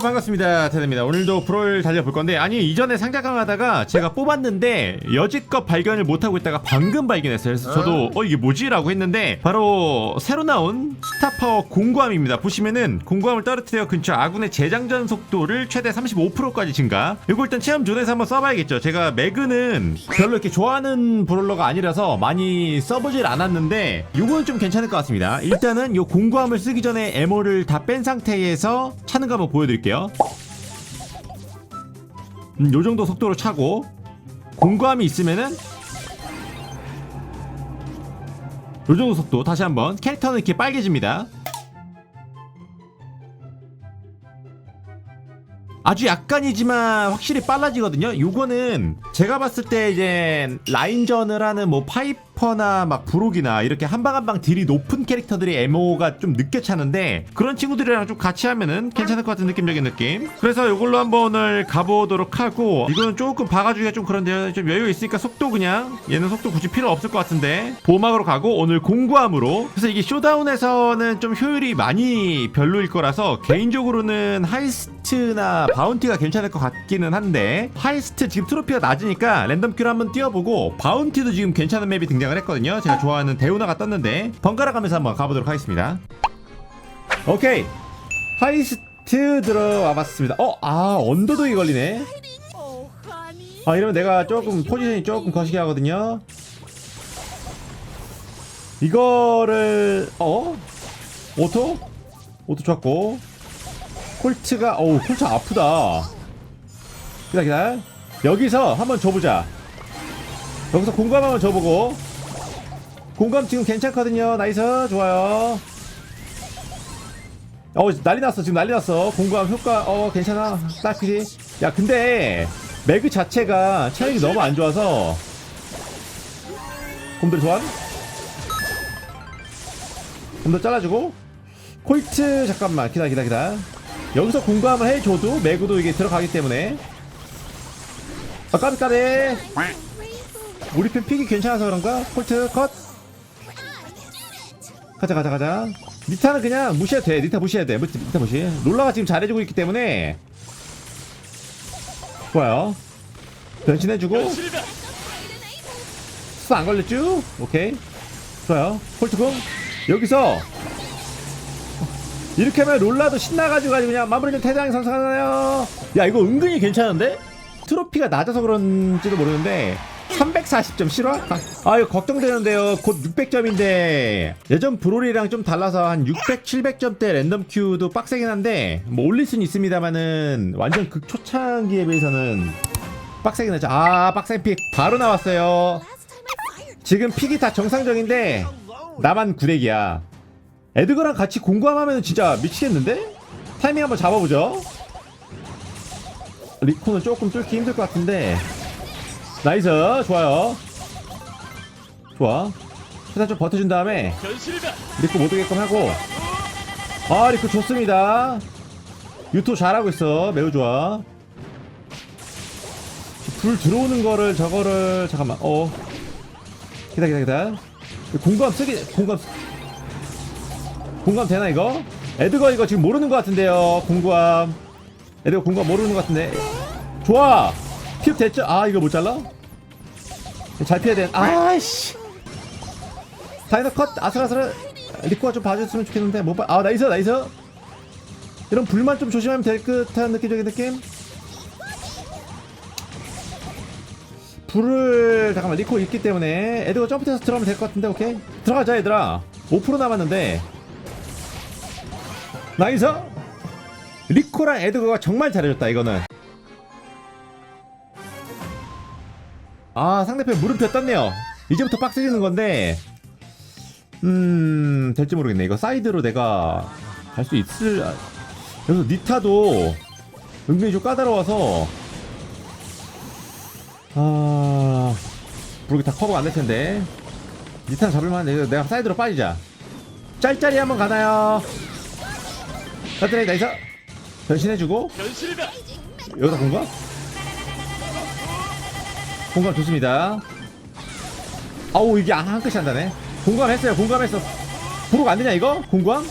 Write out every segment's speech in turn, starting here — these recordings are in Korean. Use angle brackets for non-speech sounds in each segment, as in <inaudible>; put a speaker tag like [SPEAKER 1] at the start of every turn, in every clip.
[SPEAKER 1] 반갑습니다 테드입니다. 오늘도 프로를 달려볼 건데 아니 이전에 상자 강 하다가 제가 뽑았는데 여지껏 발견을 못하고 있다가 방금 발견했어요. 그래서 저도 어 이게 뭐지? 라고 했는데 바로 새로 나온 스타파워 공구함입니다. 보시면은 공구함을 떨어뜨려 근처 아군의 재장전 속도를 최대 35%까지 증가. 이거 일단 체험 존에서 한번 써봐야겠죠. 제가 매그는 별로 이렇게 좋아하는 브롤러가 아니라서 많이 써보질 않았는데 이거는 좀 괜찮을 것 같습니다. 일단은 이 공구함을 쓰기 전에 에모를 다 뺀 상태에서 차는 거 한번 보여드릴게요 음, 요 정도 속도로 차고 공구함이 있으면은 요 정도 속도 다시 한번 캐릭터는 이렇게 빨개집니다 아주 약간이지만 확실히 빨라지거든요. 요거는 제가 봤을 때 이제 라인전을 하는 뭐 파이퍼나 막 브록이나 이렇게 한방 한방 딜이 높은 캐릭터들이 에모가 좀 늦게 차는데 그런 친구들이랑 좀 같이 하면은 괜찮을 것 같은 느낌적인 느낌. 그래서 요걸로 한번 오늘 가보도록 하고 이거는 조금 박아주기가 좀 그런데요. 좀 여유 있으니까 속도 그냥 얘는 속도 굳이 필요 없을 것 같은데 보막으로 가고 오늘 공구함으로 그래서 이게 쇼다운에서는 좀 효율이 많이 별로일 거라서 개인적으로는 하이스 트나 바운티가 괜찮을 것 같기는 한데 하이스트 지금 트로피가 낮으니까 랜덤 큐를 한번 띄워보고 바운티도 지금 괜찮은 맵이 등장을 했거든요 제가 좋아하는 데우나가 떴는데 번갈아 가면서 한번 가보도록 하겠습니다 오케이 하이스트 들어와 봤습니다 어? 아 언더독이 걸리네 아 이러면 내가 조금 포지션이 조금 거시기 하거든요 이거를 어? 오토? 오토 좋았고 콜트가 어우 콜트 아프다. 기다 기다 여기서 한번 줘보자. 여기서 공감 한번 줘보고. 공감 지금 괜찮거든요. 나이스. 좋아요. 어 난리 났어. 지금 난리 났어. 공감 효과 어 괜찮아. 딱히지? 야 근데 매그 자체가 체력이 너무 안 좋아서. 곰들 소환 곰들 잘라주고. 콜트 잠깐만. 기다 기다 기다 여기서 공감을 해줘도 매그도 이게 들어가기 때문에. 아 까비 까비. 우리 편 픽이 괜찮아서 그런가? 콜트 컷. 가자 가자 가자. 니타는 그냥 무시해도 돼. 니타 무시해야 돼. 니타 무시. 롤라가 지금 잘해주고 있기 때문에. 좋아요. 변신해주고. 스안 걸렸죠? 오케이. 좋아요. 콜트궁 여기서 이렇게 하면 롤라도 신나가지고 그냥 마무리는 태장 선수하나요? 야 이거 은근히 괜찮은데? 트로피가 낮아서 그런지도 모르는데 340점 실화? <laughs> 아 이거 걱정되는데요 곧 600점인데 예전 브롤이랑 좀 달라서 한 600, 700점대 랜덤 큐도 빡세긴 한데 뭐 올릴 수는 있습니다만은 완전 극 초창기에 비해서는 빡세긴 하죠 아 빡센 픽 바로 나왔어요 지금 픽이 다 정상적인데 나만 구렉이야 에드거랑 같이 공감하면 진짜 미치겠는데? 타이밍 한번 잡아보죠. 리코는 조금 뚫기 힘들 것 같은데. 나이스, 좋아요. 좋아. 최대한 좀 버텨준 다음에 리코 못 오게끔 하고. 아, 리코 좋습니다. 유토 잘하고 있어. 매우 좋아. 불 들어오는 거를 저거를 잠깐만. 어. 기다 기다 기다. 공감 쓰기 공감 쓰- 공감 되나 이거? 에드거 이거 지금 모르는 것 같은데요. 공감 에드거 공감 모르는 것 같은데. 좋아! 팁 됐죠? 아 이거 못 잘라? 잘 피해야 돼. 아이씨! 다이너 컷! 아슬아슬! 리코가 좀 봐줬으면 좋겠는데. 못 봐. 아 나이스 나이스! 이런 불만 좀 조심하면 될 듯한 느낌적인 느낌? 불을 잠깐만 리코 있기 때문에 에드거 점프해서 들어가면 될 것 같은데 오케이? 들어가자 얘들아. 5% 남았는데 나이스 리코랑 에드거가 정말 잘해줬다 이거는. 아 상대편 물음표 떴네요. 이제부터 빡세지는 건데 음 될지 모르겠네. 이거 사이드로 내가 갈 수 있을 아, 그래서 니타도 은근히 좀 까다로워서 아 부르기 다 커버가 안 될 텐데. 니타 잡을만 해 내가 사이드로 빠지자. 짤짤이 한번 가나요 사트레이 나이스 변신해주고 여기다 공감? 공감 좋습니다 아우 이게 한 끗이 안다네 공감했어요 공감했어 부록 안되냐 이거? 공감?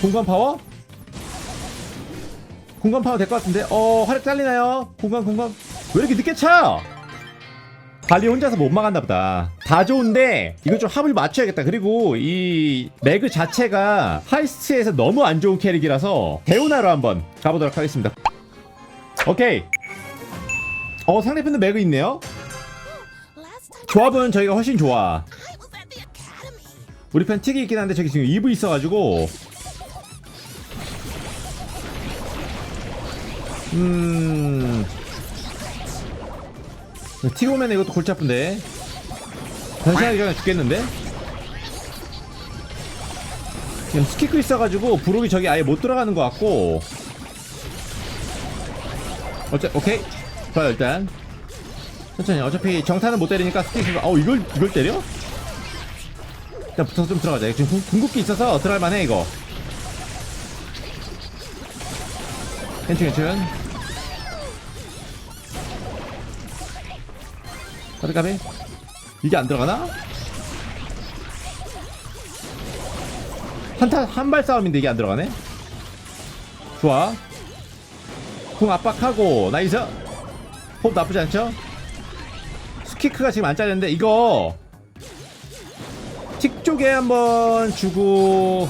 [SPEAKER 1] 공감 파워? 공간 파워 될 것 같은데 어 화력 잘리나요? 공간 공간 왜 이렇게 늦게 차? 발리 혼자서 못 막았나 보다. 다 좋은데 이거 좀 합을 맞춰야겠다. 그리고 이 매그 자체가 하이스트에서 너무 안 좋은 캐릭이라서 대운하로 한번 가보도록 하겠습니다. 오케이. 어 상대편도 매그 있네요. 조합은 저희가 훨씬 좋아. 우리 편 틱이 있긴 한데 저기 지금 2부 있어가지고. 음... 틱 오면 이것도 골치 아픈데 변신하기 전에 죽겠는데? 지금 스키크 있어가지고 부록이 저기 아예 못 들어가는 것 같고 어째 오케이 좋아요 일단 천천히 어차피 정타는 못 때리니까 스키크가 어 이걸 이걸 때려? 일단 붙어서 좀 들어가자. 지금 궁- 궁극기 있어서 들어갈 만해 이거. 괜찮 괜찮. 까비. 이게 안 들어가나? 한타 한발 싸움인데 이게 안 들어가네. 좋아. 궁 압박하고 나이스. 호흡 나쁘지 않죠? 스키크가 지금 안 잘렸는데 이거 틱 쪽에 한번 주고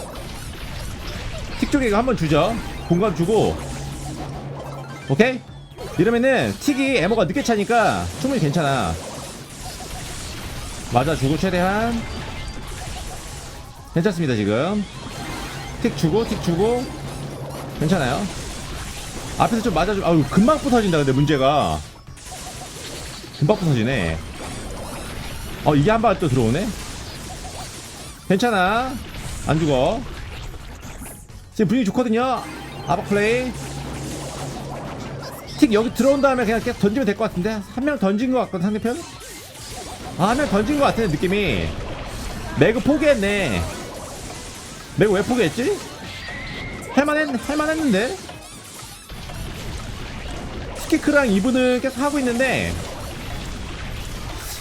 [SPEAKER 1] 틱 쪽에 이거 한번 주죠 공간 주고 오케이 이러면은 틱이 에머가 늦게 차니까 충분히 괜찮아 맞아 주고 최대한. 괜찮습니다 지금. 틱 주고 틱 주고. 괜찮아요. 앞에서 좀 맞아주 아유 금방 부서진다 근데 문제가. 금방 부서지네. 어 이게 한 발 또 들어오네? 괜찮아. 안 죽어. 지금 분위기 좋거든요. 아박 플레이. 틱 여기 들어온 다음에 그냥 계속 던지면 될 것 같은데? 한 명 던진 것 같거든 상대편 아한명 던진 것 같은데 느낌이 매그 포기했네 매그 왜 포기했지? 할만했, 할만했는데 스키크랑 이분을 계속 하고 있는데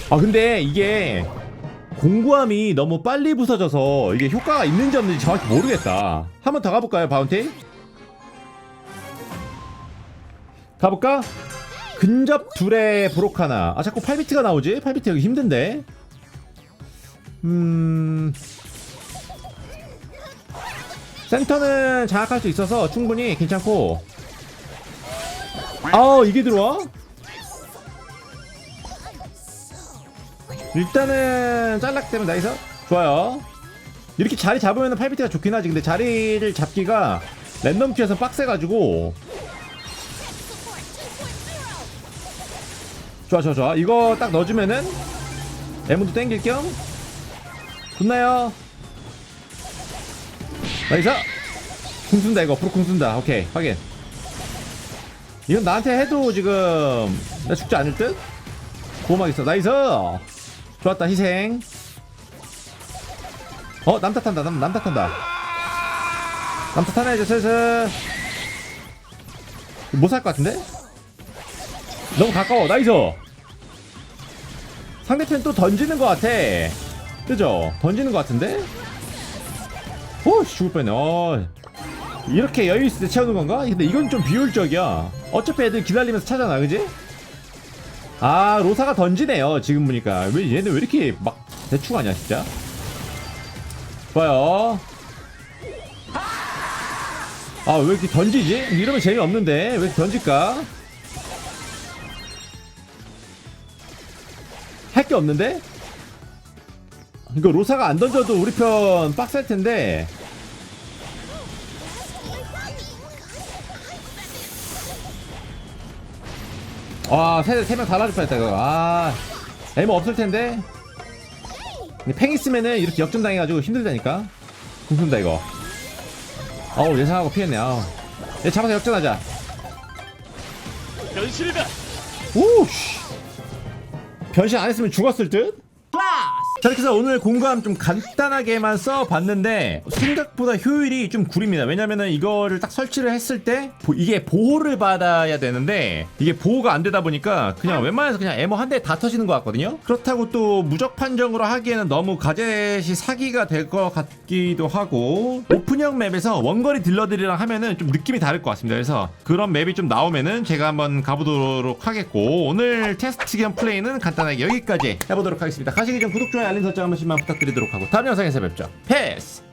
[SPEAKER 1] 아 근데 이게 공구함이 너무 빨리 부서져서 이게 효과가 있는지 없는지 정확히 모르겠다. 한번 더 가볼까요, 바운티? 가볼까? 근접 둘의 브록 하나. 아, 자꾸 8비트가 나오지? 8비트 여기 힘든데? 음. 센터는 장악할 수 있어서 충분히 괜찮고. 아, 이게 들어와? 일단은 짤락 때문에 나이스 좋아요 이렇게 자리 잡으면 8비트가 좋긴 하지 근데 자리를 잡기가 랜덤 큐에서 빡세가지고 좋아 좋아 좋아. 이거 딱 넣어주면은 에무도 땡길 겸. 좋나요? 나이스. 궁 쓴다 이거. 프로 궁 쓴다. 오케이 확인. 이건 나한테 해도 지금 나 죽지 않을 듯? 보호막 있어. 나이스! 좋았다 희생. 어 남 탓한다 남, 남 탓한다. 남 탓하네 이제 슬슬. 못 살 것 같은데? 너무 가까워 나이스 상대편 또 던지는 것 같아 그죠? 던지는 것 같은데? 오 죽을 뻔했네 어, 이렇게 여유 있을 때 채우는 건가? 근데 이건 좀 비효율적이야 어차피 애들 기다리면서 차잖아 그지? 아 로사가 던지네요 지금 보니까 왜 얘네 왜 이렇게 막 대충 하냐 진짜 좋아요 아 왜 이렇게 던지지? 이러면 재미없는데 왜 이렇게 던질까? 할 게 없는데? 이거 로사가 안 던져도 우리 편 빡셀 텐데 와, 세, 세명 달아줄 뻔 했다, 이거. 아, 에모 없을 텐데. 팽 있으면은 이렇게 역전 당해가지고 힘들다니까. 궁순다, 이거. 어우, 예상하고 피했네, 아우. 얘 잡아서 역전하자.
[SPEAKER 2] 변신이다.
[SPEAKER 1] 오, 씨. 변신 안 했으면 죽었을 듯?
[SPEAKER 2] 클라스.
[SPEAKER 1] 자 이렇게 해서 오늘 공감 좀 간단하게만 써봤는데 생각보다 효율이 좀 구립니다. 왜냐면은 이거를 딱 설치를 했을 때 보- 이게 보호를 받아야 되는데 이게 보호가 안 되다 보니까 그냥 웬만해서 그냥 에모 한대 다 터지는 것 같거든요. 그렇다고 또 무적 판정으로 하기에는 너무 가젯이 사기가 될 것 같기도 하고 오픈형 맵에서 원거리 딜러들이랑 하면은 좀 느낌이 다를 것 같습니다. 그래서 그런 맵이 좀 나오면은 제가 한번 가보도록 하겠고 오늘 테스트 겸 플레이는 간단하게 여기까지 해보도록 하겠습니다. 가시기 전 구독, 좋아요, 알림 설정 한 번씩만 부탁드리도록 하고 다음 영상에서 뵙죠. 패스